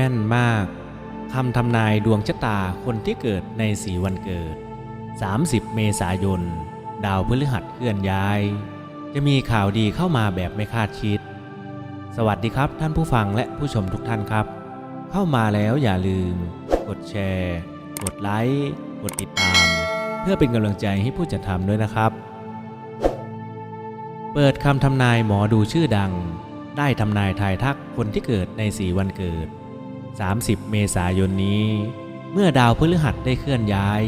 แม่นมากคำทำนายดวงชะตาคนที่เกิดในสีวันเกิด 30 เมษายน ดาวพฤหัสเคลื่อนย้าย จะมีข่าวดีเข้ามาแบบไม่คาดคิด สวัสดีครับท่านผู้ฟังและผู้ชมทุกท่านครับ เข้ามาแล้วอย่าลืม กดแชร์ กดไลค์ กดติดตาม เพื่อเป็นกำลังใจให้ผู้จัดทำด้วยนะครับ เปิดคำทำนายหมอดูชื่อดัง ได้ทำนายทายทักคนที่เกิดในสีวันเกิด 30 เมษายนนี้ เมื่อดาวพฤหัสได้เคลื่อนย้าย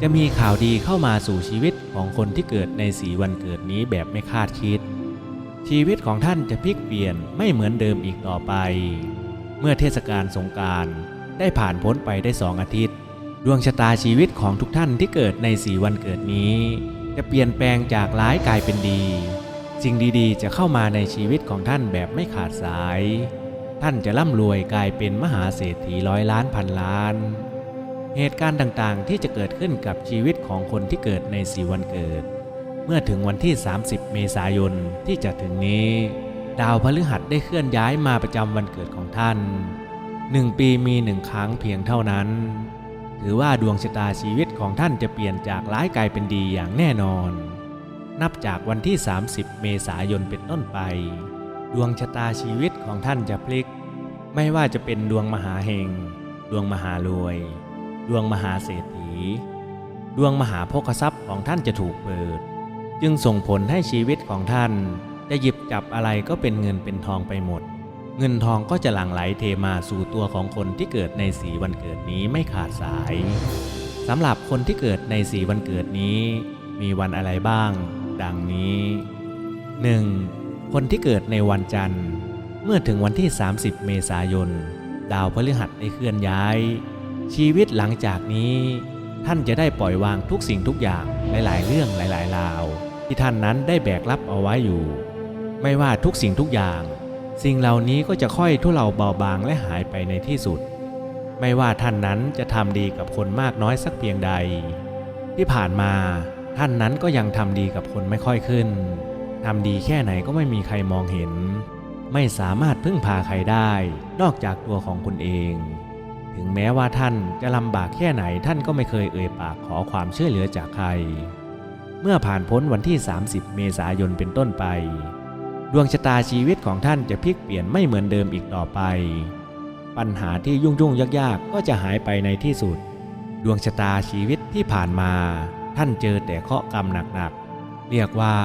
จะมีข่าวดีเข้ามาสู่ชีวิตของคนที่เกิดในสีวันเกิดนี้แบบไม่คาดคิด ชีวิตของท่านจะพลิกเปลี่ยนไม่เหมือนเดิมอีกต่อไป เมื่อเทศกาลสงการได้ผ่านพ้นไปได้สองอาทิตย์ ดวงชะตาชีวิตของทุกท่านที่เกิดในสีวันเกิดนี้ จะเปลี่ยนแปลงจากร้ายกลายเป็นดี สิ่งดีๆ จะเข้ามาในชีวิตของท่านแบบไม่ขาดสาย ท่านจะร่ำรวยกลายเป็นมหาเศรษฐีร้อยล้านพันล้าน เหตุการณ์ต่างๆ ที่จะเกิดขึ้นกับชีวิตของคนที่เกิดในสีวันเกิด เมื่อถึงวันที่ 30 เมษายนที่จะถึงนี้ ดาวพฤหัสได้เคลื่อนย้ายมาประจำวันเกิดของท่านหนึ่งปีมีหนึ่งครั้งเพียงเท่านั้น ถือว่าดวงชะตาชีวิตของท่านจะเปลี่ยนจากร้ายกลายเป็นดีอย่างแน่นอน นับจากวันที่ 30 เมษายนเป็นต้นไป ดวงชะตาชีวิตของท่านจะพลิก ไม่ว่าจะเป็นดวงมหาเฮงดวงมหารวย ดวงมหาเศรษฐี ดวงมหาโภคทรัพย์ของท่านจะถูกเปิด จึงส่งผลให้ชีวิตของท่านจะหยิบจับอะไรก็เป็นเงินเป็นทองไปหมด เงินทองก็จะหลั่งไหลเทมาสู่ตัวของคนที่เกิดในสีวันเกิดนี้ไม่ขาดสายสำหรับคนที่เกิดในสีวันเกิดนี้ มีวันอะไรบ้าง ดังนี้ 1. คนที่เกิดในวันจันทร์ เมื่อถึงวันที่ 30 เมษายน ดาวพฤหัสได้เคลื่อนย้าย ชีวิตหลังจากนี้ ท่านจะได้ปล่อยวางทุกสิ่งทุกอย่างหลาย ๆ เรื่องหลาย ๆ ราว ที่ท่านนั้นได้แบกรับเอาไว้อยู่ ไม่ว่าทุกสิ่งทุกอย่าง สิ่งเหล่านี้ก็จะค่อยทุเลาเบาบางและหายไปในที่สุด ไม่ว่าท่านนั้นจะทำดีกับคนมากน้อยสักเพียงใด ที่ผ่านมาท่านนั้นก็ยังทำดีกับคนไม่ค่อยขึ้น ทำดีแค่ไหนก็ไม่มีใครมองเห็น ไม่สามารถพึ่งพาใครได้ นอกจากตัวของคุณเอง ถึงแม้ว่าท่านจะลำบากแค่ไหนท่านก็ไม่เคยเอ่ยปากขอความช่วยเหลือจากใคร เมื่อผ่านพ้นวันที่ 30 เมษายนเป็นต้นไป ดวงชะตาชีวิตของท่านจะพลิกเปลี่ยนไม่เหมือนเดิมอีกต่อไป ปัญหาที่ยุ่งยุ่งยากๆ ก็จะหายไปในที่สุด ดวงชะตาชีวิตที่ผ่านมา ท่านเจอแต่เคราะห์กรรมหนักๆเรียกว่า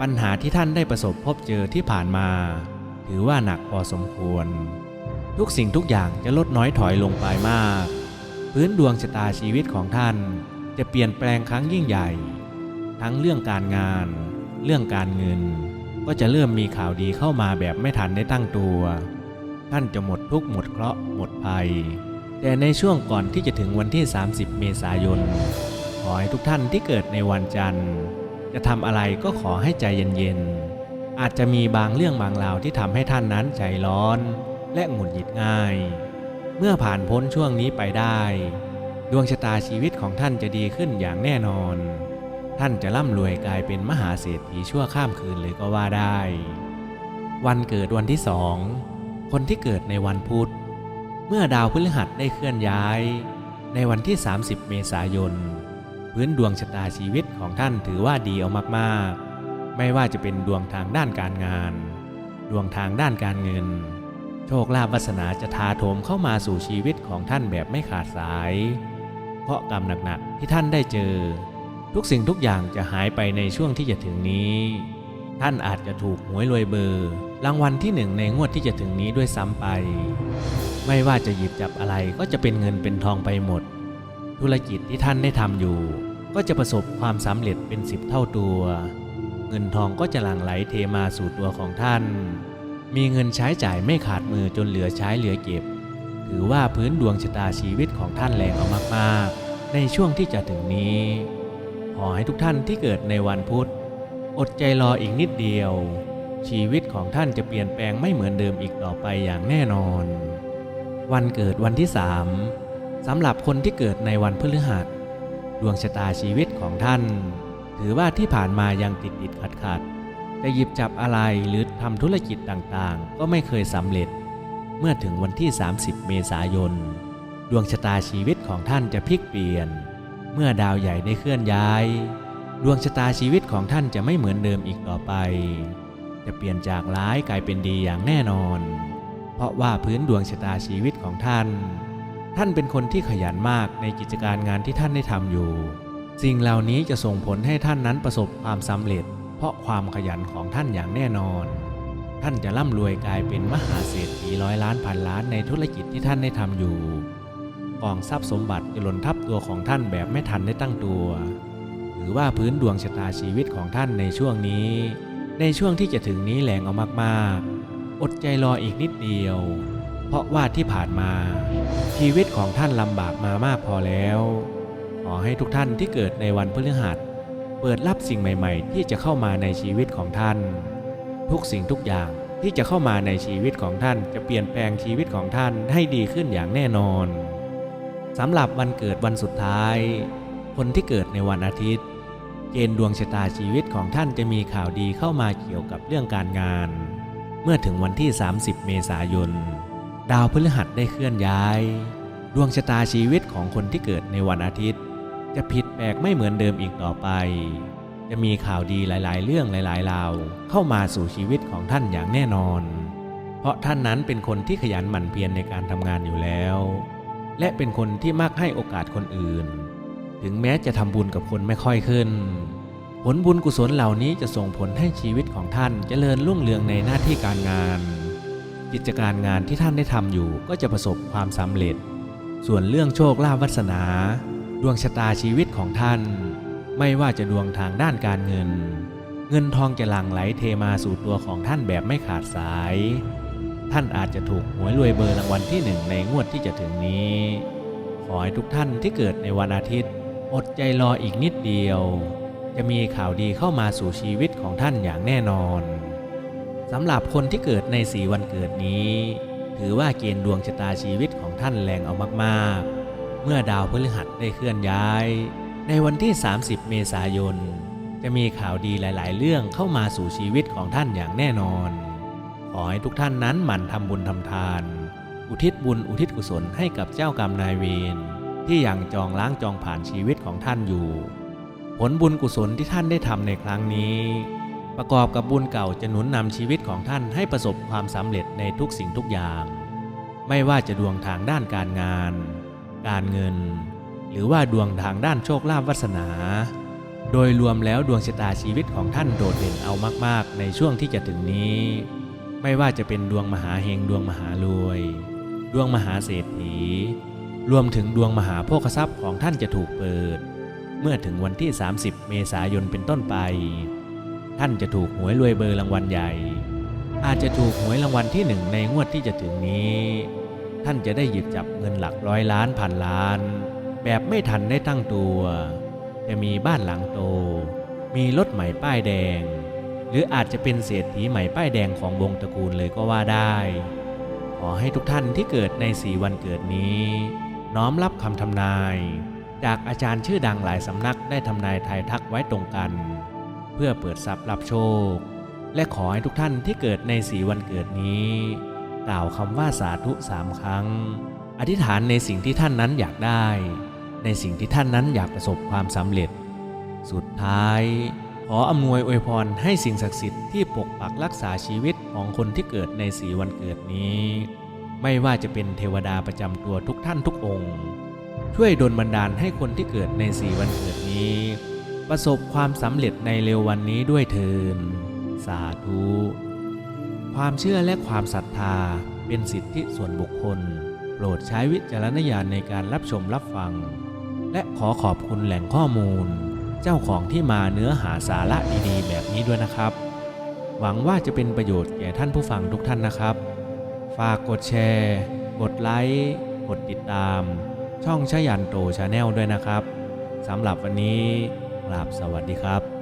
ปัญหาที่ท่านได้ประสบพบเจอที่ผ่านมา ถือว่าหนักพอสมควร ทุกสิ่งทุกอย่างจะลดน้อยถอยลงไปมาก พื้นดวงชะตาชีวิตของท่านจะเปลี่ยนแปลงครั้งยิ่งใหญ่ ทั้งเรื่องการงาน เรื่องการเงิน ก็จะเริ่มมีข่าวดีเข้ามาแบบไม่ทันได้ตั้งตัว ท่านจะหมดทุกข์หมดเคราะห์หมดภัย แต่ในช่วงก่อนที่จะถึงวันที่ 30 เมษายนขอให้ทุกท่านที่เกิดในวันจันทร์ จะทำอะไรก็ขอให้ใจเย็นๆ อาจจะมีบางเรื่องบางราวที่ทำให้ท่านนั้นใจร้อน และหงุดหงิดง่าย เมื่อผ่านพ้นช่วงนี้ไปได้ ดวงชะตาชีวิตของท่านจะดีขึ้นอย่างแน่นอน ท่านจะร่ำรวยกลายเป็นมหาเศรษฐีชั่วข้ามคืนเลยก็ว่าได้ วันเกิดวันที่สอง คนที่เกิดในวันพุธ เมื่อดาวพฤหัสได้เคลื่อนย้าย ในวันที่ 30 เมษายน พื้นดวงชะตาชีวิตของท่านถือว่าดีเอามากๆ ไม่ว่าจะเป็นดวงทางด้านการงาน ดวงทางด้านการเงิน โชคลาภวาสนาจะทาโถมเข้ามาสู่ชีวิตของท่านแบบไม่ขาดสาย เพราะกรรมหนักๆที่ท่านได้เจอ ทุกสิ่งทุกอย่างจะหายไปในช่วงที่จะถึงนี้ ท่านอาจจะถูกหวยรวยเบอร์ รางวัลที่หนึ่งในงวดที่จะถึงนี้ด้วยซ้ำไป ไม่ว่าจะหยิบจับอะไรก็จะเป็นเงินเป็นทองไปหมด ธุรกิจที่ท่านได้ทำอยู่ ก็จะประสบความสำเร็จเป็นสิบเท่าตัว เงินทองก็จะหลั่งไหลเทมาสู่ตัวของท่าน มีเงินใช้จ่ายไม่ขาดมือจนเหลือใช้เหลือเก็บ ถือว่าพื้นดวงชะตาชีวิตของท่านแรงเอามากๆ ในช่วงที่จะถึงนี้ ขอให้ทุกท่านที่เกิดในวันพุธ อดใจรออีกนิดเดียว ชีวิตของท่านจะเปลี่ยนแปลงไม่เหมือนเดิมอีกต่อไปอย่างแน่นอน วันเกิดวันที่สาม สำหรับคนที่เกิดในวันพฤหัสดวงชะตาชีวิตของท่าน ถือว่าที่ผ่านมายังติดติดขัดขัดจะหยิบจับอะไรหรือทำธุรกิจต่างๆ ก็ไม่เคยสำเร็จ เมื่อถึงวันที่ 30 เมษายน ดวงชะตาชีวิตของท่านจะพลิกเปลี่ยน เมื่อดาวใหญ่ได้เคลื่อนย้าย ดวงชะตาชีวิตของท่านจะไม่เหมือนเดิมอีกต่อไป จะเปลี่ยนจากร้ายกลายเป็นดีอย่างแน่นอน เพราะว่าพื้นดวงชะตาชีวิตของท่าน ท่านเป็นคนที่ขยันมากในกิจการงานที่ท่านได้ทำอยู่ สิ่งเหล่านี้จะส่งผลให้ท่านนั้นประสบความสำเร็จ เพราะความขยันของท่านอย่างแน่นอน ท่านจะร่ำรวยกลายเป็นมหาเศรษฐีร้อยล้านพันล้านในธุรกิจที่ท่านได้ทำอยู่กองทรัพย์สมบัติจะหล่นทับตัวของท่านแบบไม่ทันได้ตั้งตัว หรือว่าพื้นดวงชะตาชีวิตของท่านในช่วงนี้ ในช่วงที่จะถึงนี้แหลงเอามากๆ อดใจรออีกนิดเดียว เพราะว่าที่ผ่านมา ชีวิตของท่านลำบากมามากพอแล้ว ขอให้ทุกท่านที่เกิดในวันพฤหัส เปิดรับสิ่งใหม่ๆ ที่จะเข้ามาในชีวิตของท่าน ทุกสิ่งทุกอย่างที่จะเข้ามาในชีวิตของท่าน จะเปลี่ยนแปลงชีวิตของท่านให้ดีขึ้นอย่างแน่นอนสำหรับวันเกิดวันสุดท้าย คนที่เกิดในวันอาทิตย์ เกณฑ์ดวงชะตาชีวิตของท่านจะมีข่าวดีเข้ามาเกี่ยวกับเรื่องการงาน เมื่อถึงวันที่ 30 เมษายน ดาวพฤหัสได้เคลื่อนย้าย ดวงชะตาชีวิตของคนที่เกิดในวันอาทิตย์ จะผิดแปลกไม่เหมือนเดิมอีกต่อไป จะมีข่าวดีหลายๆ เรื่องหลายๆราวเข้ามาสู่ชีวิตของท่านอย่างแน่นอน เพราะท่านนั้นเป็นคนที่ขยันหมั่นเพียรในการทำงานอยู่แล้ว และเป็นคนที่มักให้โอกาสคนอื่น ถึงแม้จะทำบุญกับคนไม่ค่อยขึ้น ผลบุญกุศลเหล่านี้จะส่งผลให้ชีวิตของท่านเจริญรุ่งเรืองในหน้าที่การงาน กิจการงานที่ท่านได้ทำอยู่ก็จะประสบความสำเร็จ ส่วนเรื่องโชคลาภวาสนา ดวงชะตาชีวิตของท่าน ไม่ว่าจะดวงทางด้านการเงิน เงินทองจะหลั่งไหลเทมาสู่ตัวของท่านแบบไม่ขาดสาย ท่านอาจจะถูกหวยรวยเบอร์รางวัลที่หนึ่งในงวดที่จะถึงนี้ ขอให้ทุกท่านที่เกิดในวันอาทิตย์ อดใจรออีกนิดเดียว จะมีข่าวดีเข้ามาสู่ชีวิตของท่านอย่างแน่นอน สำหรับคนที่เกิดในสีวันเกิดนี้ ถือว่าเกณฑ์ดวงชะตาชีวิตของท่านแรงเอามากๆ เมื่อดาวพฤหัสได้เคลื่อนย้าย ในวันที่ 30 เมษายน จะมีข่าวดีหลายๆ เรื่องเข้ามาสู่ชีวิตของท่านอย่างแน่นอน ขอให้ทุกท่านนั้นหมั่นทำบุญทำทาน อุทิศบุญอุทิศกุศลให้กับเจ้ากรรมนายเวรที่ยังจองล้างจองผ่านชีวิตของท่านอยู่ ผลบุญกุศลที่ท่านได้ทำในครั้งนี้ ประกอบกับบุญเก่าจะหนุนนำชีวิตของท่านให้ประสบความสำเร็จในทุกสิ่งทุกอย่าง ไม่ว่าจะดวงทางด้านการงาน การเงิน หรือว่าดวงทางด้านโชคลาภวาสนา โดยรวมแล้วดวงชะตาชีวิตของท่านโดดเด่นเอามาก ๆ ในช่วงที่จะถึงนี้ ไม่ว่าจะเป็นดวงมหาเฮงดวงมหารวย ดวงมหาเศรษฐี รวมถึงดวงมหาโภคทรัพย์ของท่านจะถูกเปิด เมื่อถึงวันที่ 30 เมษายนเป็นต้นไป ท่านจะถูกหวยรวยเบอร์รางวัลใหญ่ อาจจะถูกหวยรางวัลที่หนึ่งในงวดที่จะถึงนี้ ท่านจะได้หยิบจับเงินหลักร้อยล้านพันล้าน แบบไม่ทันได้ตั้งตัว จะมีบ้านหลังโต มีรถใหม่ป้ายแดง หรืออาจจะเป็นเศรษฐีใหม่ป้ายแดงของวงตระกูลเลยก็ว่าได้ ขอให้ทุกท่านที่เกิดในสีวันเกิดนี้ น้อมรับคำทำนาย จากอาจารย์ชื่อดังหลายสำนักได้ทำนายทายทักไว้ตรงกัน เพื่อเปิดทรัพย์รับโชค และขอให้ทุกท่านที่เกิดในสีวันเกิดนี้ กล่าวคำว่าสาธุสามครั้ง อธิษฐานในสิ่งที่ท่านนั้นอยากได้ ในสิ่งที่ท่านนั้นอยากประสบความสำเร็จ สุดท้าย ขออำนวยอวยพรให้สิ่งศักดิ์สิทธิ์ที่ปกปักรักษาชีวิตของคนที่เกิดในสีวันเกิดนี้ ไม่ว่าจะเป็นเทวดาประจำตัวทุกท่านทุกองค์ ช่วยดลบันดาลให้คนที่เกิดในสีวันเกิดนี้ ประสบความสำเร็จในเร็ววันนี้ด้วยเทินสาธุ ความเชื่อและความศรัทธาเป็นสิทธิส่วนบุคคล โปรดใช้วิจารณญาณในการรับชมรับฟัง และขอขอบคุณแหล่งข้อมูล เจ้าของที่มาเนื้อหาสาระดีๆ แบบนี้ด้วยนะครับ หวังว่าจะเป็นประโยชน์แก่ท่านผู้ฟังทุกท่านนะครับ ฝากกดแชร์ กดไลค์ กดติดตาม ช่องชยันโตชาแนลด้วยนะครับสำหรับวันนี้ ราบสวัสดีครับ